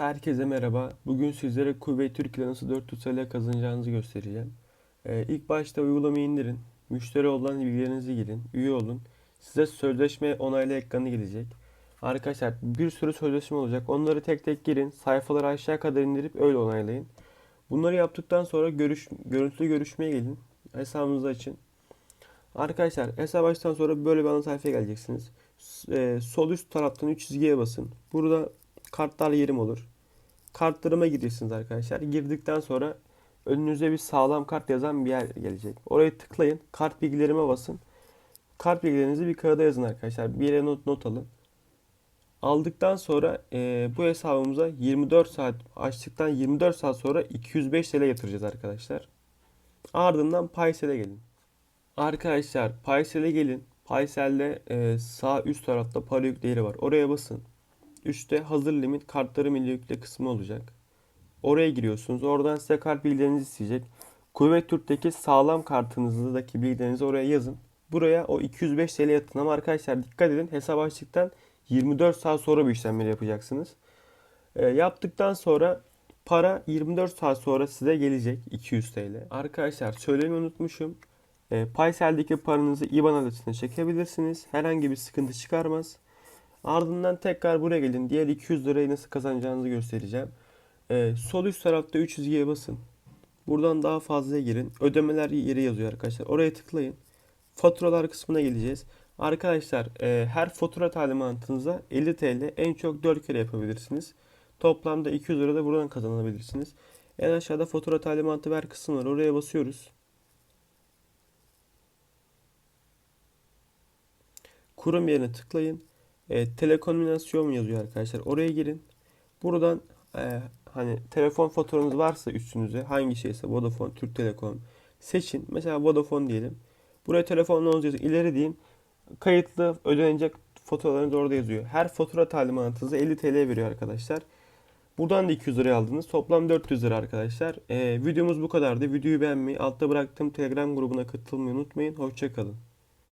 Herkese merhaba. Bugün sizlere Kuvvet Türkiye nasıl 400 TL kazanacağınızı göstereceğim. Ee, ilk başta uygulamayı indirin. Müşteri olan bilgilerinizi girin. Üye olun. Size sözleşme onaylı ekranı gelecek. Arkadaşlar bir sürü sözleşme olacak. Onları tek tek girin. Sayfaları aşağı kadar indirip öyle onaylayın. Bunları yaptıktan sonra görüş, görüntülü görüşmeye gelin. Hesabınızı açın. Arkadaşlar hesap açtıktan sonra böyle bir ana sayfaya geleceksiniz. S- e, sol üst taraftan 3 çizgiye basın. Burada kartlar yerim olur. Kartlarıma giriyorsunuz arkadaşlar. Girdikten sonra önünüze bir sağlam kart yazan bir yer gelecek. Oraya tıklayın. Kart bilgilerime basın. Kart bilgilerinizi bir kağıda yazın arkadaşlar. Bir yere not, not alın. Aldıktan sonra e, bu hesabımıza 24 saat açtıktan 24 saat sonra 205 TL yatıracağız arkadaşlar. Ardından Paysel'e gelin. Arkadaşlar Paysel'e gelin. Paysel'de e, sağ üst tarafta para yük değeri var. Oraya basın. Üstte hazır limit kartları milli yükle kısmı olacak. Oraya giriyorsunuz. Oradan size kart bilgilerinizi isteyecek. Kuvvet Türk'teki sağlam kartınızdaki bilgilerinizi oraya yazın. Buraya o 205 TL yatın ama arkadaşlar dikkat edin hesap açtıktan 24 saat sonra bu işlemleri yapacaksınız. E, yaptıktan sonra para 24 saat sonra size gelecek 200 TL. Arkadaşlar söylemeyi unutmuşum. E, Paysel'deki paranızı IBAN adresine çekebilirsiniz. Herhangi bir sıkıntı çıkarmaz. Ardından tekrar buraya gelin. Diğer 200 lirayı nasıl kazanacağınızı göstereceğim. Ee, sol üst tarafta 3 çizgiye basın. Buradan daha fazlaya girin. Ödemeler yeri yazıyor arkadaşlar. Oraya tıklayın. Faturalar kısmına geleceğiz. Arkadaşlar e, her fatura talimatınıza 50 TL en çok 4 kere yapabilirsiniz. Toplamda 200 lira da buradan kazanabilirsiniz. En aşağıda fatura talimatı ver kısmı var. Oraya basıyoruz. Kurum yerine tıklayın. E, telekomünikasyon yazıyor arkadaşlar. Oraya girin. Buradan e, hani telefon faturanız varsa üstünüze hangi şeyse Vodafone, Türk Telekom seçin. Mesela Vodafone diyelim. Buraya telefon numaranızı yazın. İleri deyin. Kayıtlı ödenecek faturalarınız orada yazıyor. Her fatura talimatınızı 50 TL veriyor arkadaşlar. Buradan da 200 liraya aldınız. Toplam 400 lira arkadaşlar. E, videomuz bu kadardı. Videoyu beğenmeyi, altta bıraktığım Telegram grubuna katılmayı unutmayın. Hoşçakalın.